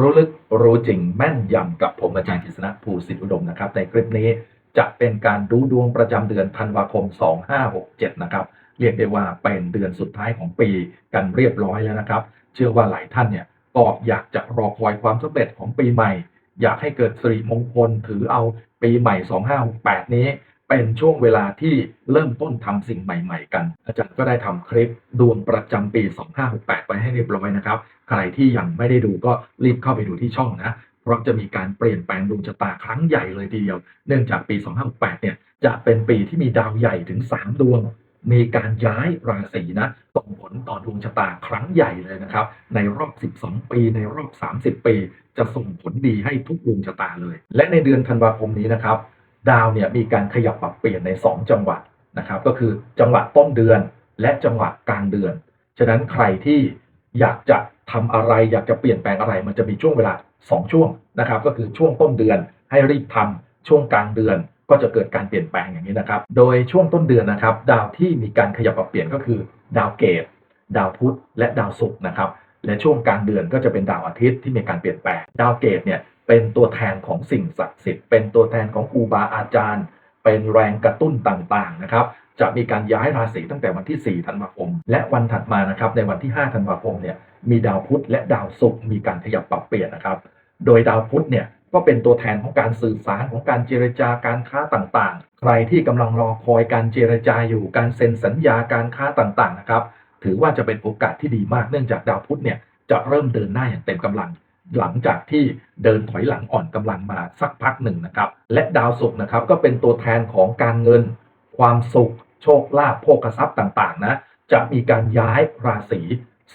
รู้ลึกรู้จริงแม่นยำกับผมอาจารย์กฤษณะภูสิทธิอุดมนะครับ ในคลิปนี้จะเป็นการดูดวงประจำเดือนธันวาคม 2567 นะครับ เรียกได้ว่าเป็นเดือนสุดท้ายของปีกันเรียบร้อยแล้วนะครับ เชื่อว่าหลายท่านเนี่ยก็อยากจะรอคอยความสำเร็จของปีใหม่ อยากให้เกิดสิริมงคลถือเอาปีใหม่ 2568 นี้ เป็นช่วงเวลาที่เริ่มต้นทำสิ่งใหม่ ๆ กัน อาจารย์ก็ได้ทำคลิปดวงประจำปี 2568ไว้ให้เรียบร้อยนะครับ ใครที่ยังไม่ได้ดูก็รีบเข้าไปดูที่ช่องนะ เพราะจะมีการเปลี่ยนแปลงดวงชะตาครั้งใหญ่เลยทีเดียว เนื่องจากปี 2568 เนี่ยจะเป็นปีที่มีดาวใหญ่ถึง 3 ดวง มีการย้ายราศีนะส่งผลต่อดวงชะตาครั้งใหญ่เลยนะครับ ในรอบ 12 ปีในรอบ 30 ปี จะส่งผลดีให้ทุกดวงชะตาเลย และในเดือนธันวาคมนี้นะครับ ดาวเนี่ยมีการขยับปรับเปลี่ยนใน 2 จังหวัดนะครับ ก็คือจังหวัดต้นเดือนและจังหวัดกลางเดือน ฉะนั้นใครที่อยากจะทำอะไรอยากจะเปลี่ยนแปลงอะไร มันจะมีช่วงเวลา 2 ช่วงนะครับ ก็คือช่วงต้นเดือนให้รีบทำช่วงกลางเดือนก็จะเกิดการเปลี่ยนแปลงอย่างนี้นะครับ โดยช่วงต้นเดือนนะครับ ดาวที่มีการขยับปรับเปลี่ยนก็คือ ดาวเกตดาวพุธและดาวศุกร์นะครับ และช่วงกลางเดือนก็จะเป็นดาวอาทิตย์ที่มีการเปลี่ยนแปลง ดาวเกตเนี่ย เป็นตัวแทนของสิ่งศักดิ์สิทธิ์เป็นตัวแทนของครูบาอาจารย์ เป็นแรงกระตุ้นต่างๆนะครับจะมีการย้ายราศีตั้งแต่วันที่ 4 ธันวาคม และวันถัดมานะครับในวันที่ 5 ธันวาคมเนี่ยมีดาวพุธและดาวศุกร์มีการขยับปรับเปลี่ยนนะครับ โดยดาวพุธเนี่ยก็เป็นตัวแทนของการสื่อสารของการเจรจาการค้าต่างๆ ใครที่กำลังรอคอยการเจรจาอยู่การเซ็นสัญญาการค้าต่างๆนะครับถือว่าจะเป็นโอกาสที่ดีมากเนื่องจากดาวพุธเนี่ยจะเริ่มเดินหน้าอย่างเต็มกำลัง หลังจากที่เดินถอยหลังอ่อนกำลังมาสักพักหนึ่งนะครับ และดาวศุกร์นะครับก็เป็นตัวแทนของการเงิน ความสุข โชคลาภโภคทรัพย์ต่างๆนะจะมีการย้ายราศี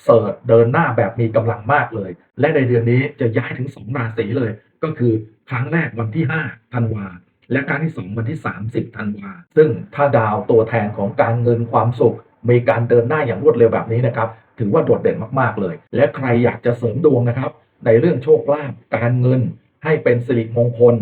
เสิร์ชเดินหน้าแบบมีกำลังมากเลย และในเดือนนี้จะย้ายถึง2ราศีเลย ก็คือครั้งแรกวันที่5ธันวาและครั้งที่2วันที่ 30ธันวาซึ่งถ้าดาวตัวแทนของการเงินความสุขมีการเดินหน้าอย่างรวดเร็วแบบนี้นะครับ ถือว่าโดดเด่นมากๆเลย และใครอยากจะเสริมดวงนะครับ ในเรื่องโชคลาภการเงินให้เป็นสิริมงคล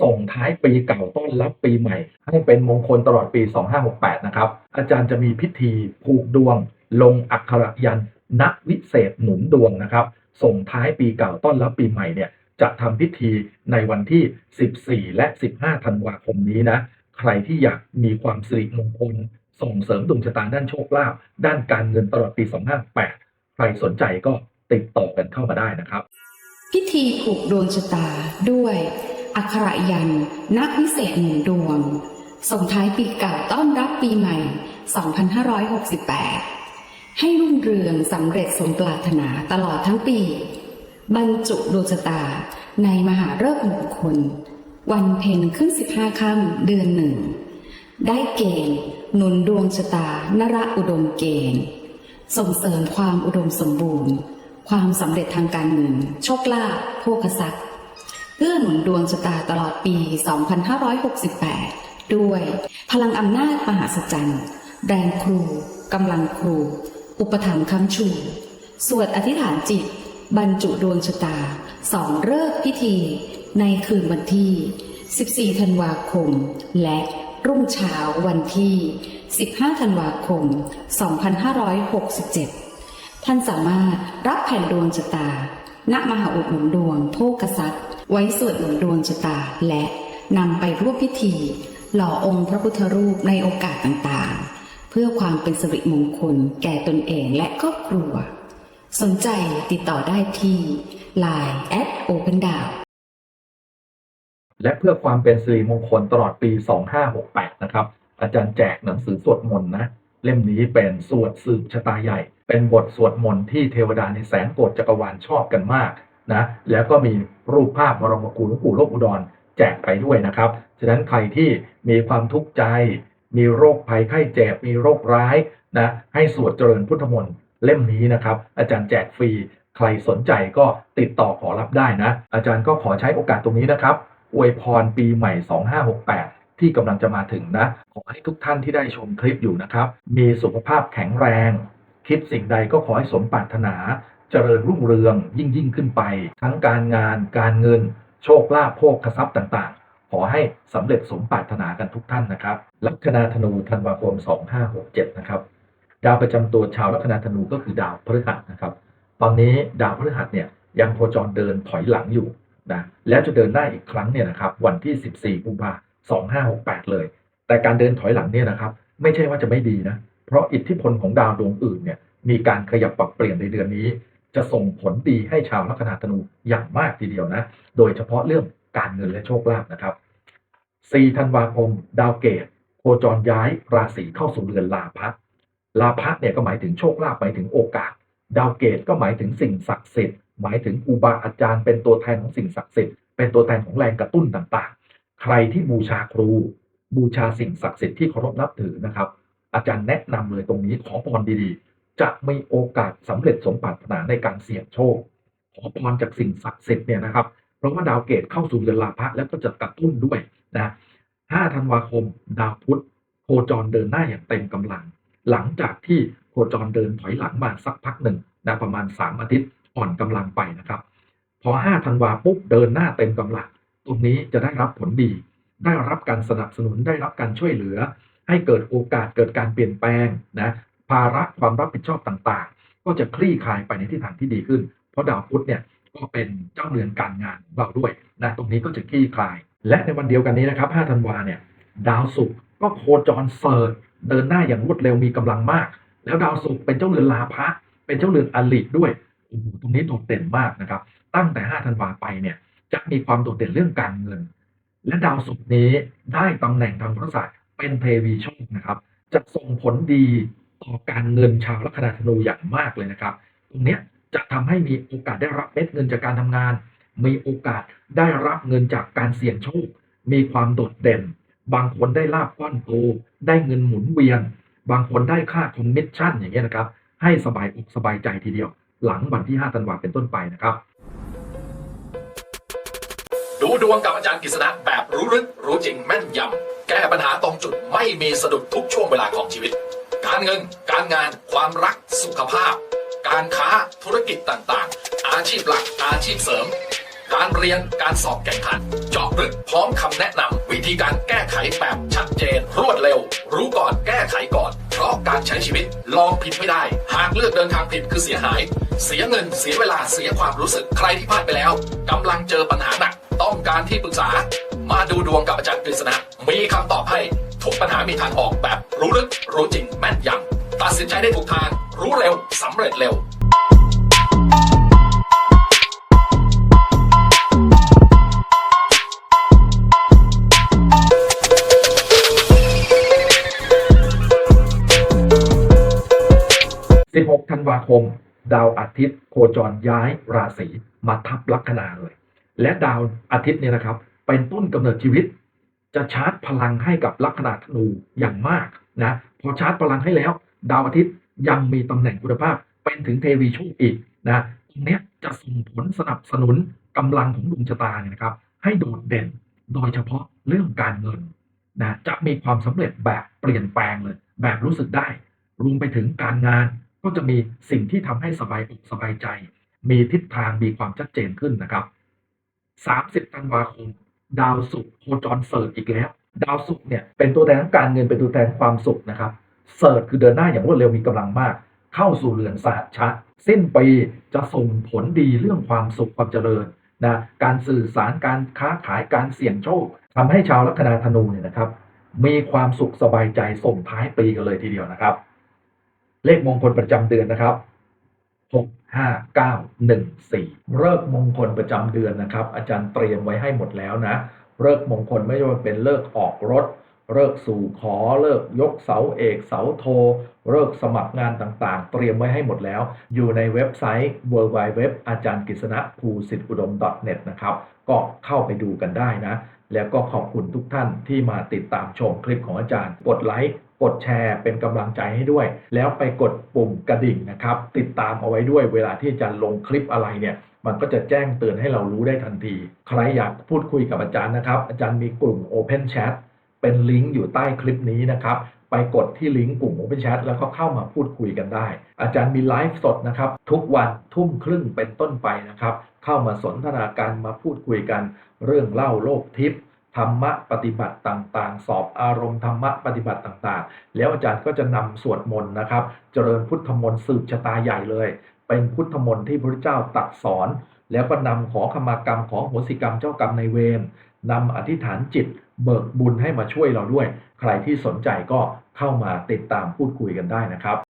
ส่งท้ายปีเก่าต้อนรับปีใหม่ ให้เป็นมงคลตลอดปี 2568 นะครับ อาจารย์จะมีพิธีผูกดวง ลงอักขระยันต์ณวิเศษหนุนดวงนะครับ ส่งท้ายปีเก่าต้อนรับปีใหม่เนี่ยจะทำพิธีในวันที่ 14 และ 15 ธันวาคมนี้นะ ใครที่อยากมีความสิริมงคล ส่งเสริมดวงชะตาด้านโชคลาภด้านการเงินตลอดปี 2568 ใครสนใจก็ ติดต่อกันเข้ามาได้นะครับ พิธีผูกดวงชะตาด้วย อักขระยันนักวิเศษหนุนดวง ส่งท้ายปีเก่าต้อนรับปีใหม่ 2568 ให้รุ่งเรืองสำเร็จสมปรารถนาตลอดทั้งปี บรรจุดวงชะตาในมหาฤกษ์มงคล วันเพ็ญขึ้น 15 ค่ำเดือนหนึ่ง ได้เกณฑ์หนุนดวงชะตานระอุดมเกณฑ์ ส่งเสริมความอุดมสมบูรณ์ ความสำเร็จทางการเงิน โชคลาภโภคทรัพย์เพื่อหนุนดวงชะตาตลอดปี 2568 ด้วย พลังอำนาจมหาศจรรย์แรงครูกำลังครู อุปถัมภ์คำชู สวดอธิษฐานจิต บรรจุดวงชะตาสองเลิกพิธี ในคืนวันที่ 14 ธันวาคม และรุ่งเช้าวันที่ 15 ธันวาคม 2567 ท่านสามารถรับแผ่นดวงชะตา ณ มหาอุดหนุนดวงโภกษัตริย์ ไว้สวดหนุนดวงชะตา และนำไปร่วมพิธี หล่อองค์พระพุทธรูปในโอกาสต่างๆ เพื่อความเป็นสิริมงคลแก่ตนเองและครอบครัว สนใจติดต่อได้ที่ Line at Open d o w และเพื่อความเป็นสิริมงคลตลอดปี 2568 นะครับ อาจารย์แจกหนังสือสวดมนต์นะ เล่มนี้เป็นสวดสืบชะตาใหญ่ เป็นบทสวดมนต์ที่เทวดาในแสนโกฏจักรวาลชอบกันมากนะแล้วก็มีรูปภาพบรมครูหลวงปู่โลกอุดรแจกไปด้วยนะครับ ฉะนั้นใครที่มีความทุกข์ใจ มีโรคภัยไข้เจ็บมีโรคร้ายนะให้สวดเจริญพุทธมนต์เล่มนี้นะครับ อาจารย์แจกฟรีใครสนใจก็ติดต่อขอรับได้นะ อาจารย์ก็ขอใช้โอกาสตรงนี้นะครับอวยพรปีใหม่ 2568 ที่กำลังจะมาถึงนะ ขอให้ทุกท่านที่ได้ชมคลิปอยู่นะครับ มีสุขภาพแข็งแรง คิดสิ่งใดก็ขอให้สมปรารถนา เจริญรุ่งเรืองยิ่งยิ่งขึ้นไป ทั้งการงานการเงิน โชคลาภโภคทรัพย์ต่างๆ ขอให้สำเร็จสมปรารถนากันทุกท่านนะครับ ลัคนาธนูธันวาคม 2567 นะครับ ดาวประจำตัวชาวลัคนาธนูก็คือดาวพฤหัสนะครับ ตอนนี้ดาวพฤหัสเนี่ยยังโคจรเดินถอยหลังอยู่นะแล้วจะเดินหน้าอีกครั้งเนี่ยนะครับวันที่ 14กุมภา2568 เลย แต่การเดินถอยหลังเนี่ยนะครับ ไม่ใช่ว่าจะไม่ดีนะ เพราะอิทธิพลของดาวดวงอื่นเนี่ยมีการขยับปรับเปลี่ยนในเดือนนี้ จะส่งผลดีให้ชาวลัคนาธนูอย่างมากทีเดียวนะ โดยเฉพาะเรื่องการเงินและโชคลาภนะครับ 4 ธันวาคม ดาวเกตโคจรย้ายราศีเข้าสู่เรือนลาภะลาภะเนี่ยก็หมายถึงโชคลาภหมายถึงโอกาส ดาวเกตก็หมายถึงสิ่งศักดิ์สิทธิ์หมายถึงครูบาอาจารย์เป็นตัวแทนของสิ่งศักดิ์สิทธิ์เป็นตัวแทนของแรงกระตุ้นต่างๆ ใครที่บูชาครู บูชาสิ่งศักดิ์สิทธิ์ที่เคารพนับถือนะครับ อาจารย์แนะนำเลยตรงนี้ขอพรดีๆ จะมีโอกาสสำเร็จสมปรารถนาในการเสี่ยงโชค ขอพรจากสิ่งศักดิ์สิทธิ์เนี่ยนะครับ เพราะว่าดาวเกตเข้าสู่เรือนลาภะแล้วก็จะกระตุ้นด้วยนะ5ธันวาคม ดาวพุธโคจรเดินหน้าอย่างเต็มกำลัง หลังจากที่โคจรเดินถอยหลังมาสักพักหนึ่งนะประมาณ 3 อาทิตย์อ่อนกำลังไปนะครับ พอ5ธันวาปุ๊บเดินหน้าเต็มกำลัง ตรงนี้จะได้รับผลดี ได้รับการสนับสนุนได้รับการช่วยเหลือ ให้เกิดโอกาสเกิดการเปลี่ยนแปลงนะภาระความรับผิดชอบต่างๆ ก็จะคลี่คลายไปในทิศทางที่ดีขึ้น เพราะดาวพุธเนี่ยก็เป็นเจ้าเรือนการงานเราด้วยนะตรงนี้ก็จะคลี่คลาย และในวันเดียวกันนี้นะครับ5ธันวาเนี่ยดาวศุกร์ก็โคจรเสิร์ชเดินหน้าอย่างรวดเร็วมีกำลังมาก แล้วดาวศุกร์เป็นเจ้าเรือนลาภะเป็นเจ้าเรือนอลิด้วยโอ้โหตรงนี้โดดเด่นมากนะครับ ตั้งแต่5ธันวาไปเนี่ยจะมีความโดดเด่นเรื่องการเงิน และดาวศุกร์นี้ได้ตำแหน่งทางพระศาสตร์ เป็นเทวีโชคนะครับ จะส่งผลดีต่อการเงินชาวลัคนาธนูอย่างมากเลยนะครับ ตรงนี้จะทำให้มีโอกาสได้รับเม็ดเงินจากการทำงาน มีโอกาสได้รับเงินจากการเสี่ยงโชค มีความโดดเด่น บางคนได้ลาบก้อนโต ได้เงินหมุนเวียน บางคนได้ค่าคอมมิชชั่นอย่างเงี้ยนะครับ ให้สบายอกสบายใจทีเดียว หลังวันที่ 5 ธันวาเป็นต้นไปนะครับ ดูดวงกับอาจารย์กฤษณะแบบรู้ลึกรู้จริงแม่นยำ แก้ปัญหาตรงจุดไม่มีสะดุดทุกช่วงเวลาของชีวิต การเงิน การงาน ความรัก สุขภาพ การค้า ธุรกิจต่างๆ อาชีพหลัก อาชีพเสริม การเรียน การสอบแข่งขัน เจาะลึกพร้อมคำแนะนำวิธีการแก้ไขแบบชัดเจน รวดเร็ว รู้ก่อนแก้ไขก่อน เพราะการใช้ชีวิตลองผิดไม่ได้ หากเลือกเดินทางผิดคือเสียหาย เสียเงิน เสียเวลา เสียความรู้สึก ใครที่พลาดไปแล้วกำลังเจอปัญหาหนัก ต้องการที่ปรึกษา มาดูดวงกับอาจารย์กฤษณะ มีคำตอบให้ทุกปัญหามีทางออกแบบ รู้ลึกรู้จริงแม่นยำตัดสินใจได้ถูกทาง รู้เร็วสำเร็จเร็ว16ธันวาคม ดาวอาทิตย์ โคจรย้ายราศีมาทับลัคนาเลย และดาวอาทิตย์เนี่ยนะครับ เป็นต้นกำเนิดชีวิต จะชาร์จพลังให้กับลัคนาธนูอย่างมากนะพอชาร์จพลังให้แล้ว ดาวอาทิตย์ยังมีตำแหน่งคุณภาพ เป็นถึงเทวีโชคอีกนะตรงนี้จะส่งผลสนับสนุนกำลังของดวงชะตาเนี่ยนะครับ ให้โดดเด่นโดยเฉพาะเรื่องการเงินนะจะมีความสำเร็จแบบเปลี่ยนแปลงเลย แบบรู้สึกได้ รวมไปถึงการงานก็จะมีสิ่งที่ทำให้สบายอกสบายใจ มีทิศทางมีความชัดเจนขึ้นนะครับ 30 ธันวาคม ดาวศุกร์โคจรเสิร์ชอีกแล้ว ดาวศุกร์เนี่ยเป็นตัวแทนของการเงินเป็นตัวแทนความสุขนะครับเสิร์ชคือเดินหน้าอย่างรวดเร็วมีกำลังมาก เข้าสู่เรือนสหัชชะสิ้นปีจะส่งผลดีเรื่องความสุขความเจริญนะการสื่อสารการค้าขายการเสี่ยงโชคทำให้ชาวลัคนาธนูเนี่ยนะครับมีความสุขสบายใจส่งท้ายปีกันเลยทีเดียวนะครับ เลขมงคลประจำเดือนนะครับ 6 5 9 1 4 เลิกมงคลประจำเดือนนะครับ อาจารย์เตรียมไว้ให้หมดแล้วนะ เลิกมงคลไม่ว่าเป็นเลิกออกรถ เลิกสู่ขอ เลิกยกเสาเอกเสาโท เลิกสมัครงานต่างๆ เตรียมไว้ให้หมดแล้ว อยู่ในเว็บไซต์ w w w อาจารย์กฤษณะภูสิทธิอุดม .net นะครับ ก็เข้าไปดูกันได้นะ แล้วก็ขอบคุณทุกท่านที่มาติดตามชมคลิปของอาจารย์ กดไลค์กดแชร์เป็นกำลังใจให้ด้วย แล้วไปกดปุ่มกระดิ่งนะครับ ติดตามเอาไว้ด้วยเวลาที่อาจารย์ลงคลิปอะไรเนี่ย มันก็จะแจ้งเตือนให้เรารู้ได้ทันที ใครอยากพูดคุยกับอาจารย์นะครับ อาจารย์มีกลุ่ม Open Chat เป็นลิงก์อยู่ใต้คลิปนี้นะครับ ไปกดที่ลิงก์กลุ่ม Open Chat แล้วก็เข้ามาพูดคุยกันได้ อาจารย์มีไลฟ์สดนะครับ ทุกวันทุ่มครึ่งเป็นต้นไปนะครับ เข้ามาสนทนาการมาพูดคุยกัน เรื่องเล่าโลกทิพย์ธรรมะปฏิบัติต่างๆ สอบอารมณ์ธรรมะปฏิบัติต่างๆ แล้วอาจารย์ก็จะนำสวดมนต์นะครับ เจริญพุทธมนต์สืบชะตาใหญ่เลย เป็นพุทธมนต์ที่พระเจ้าตรัดสอน แล้วก็นำขอขมากรรมขอโหสิกรรมเจ้ากรรมในเวรนำอธิษฐานจิต เบิกบุญให้มาช่วยเราด้วย ใครที่สนใจก็เข้ามาติดตามพูดคุยกันได้นะครับ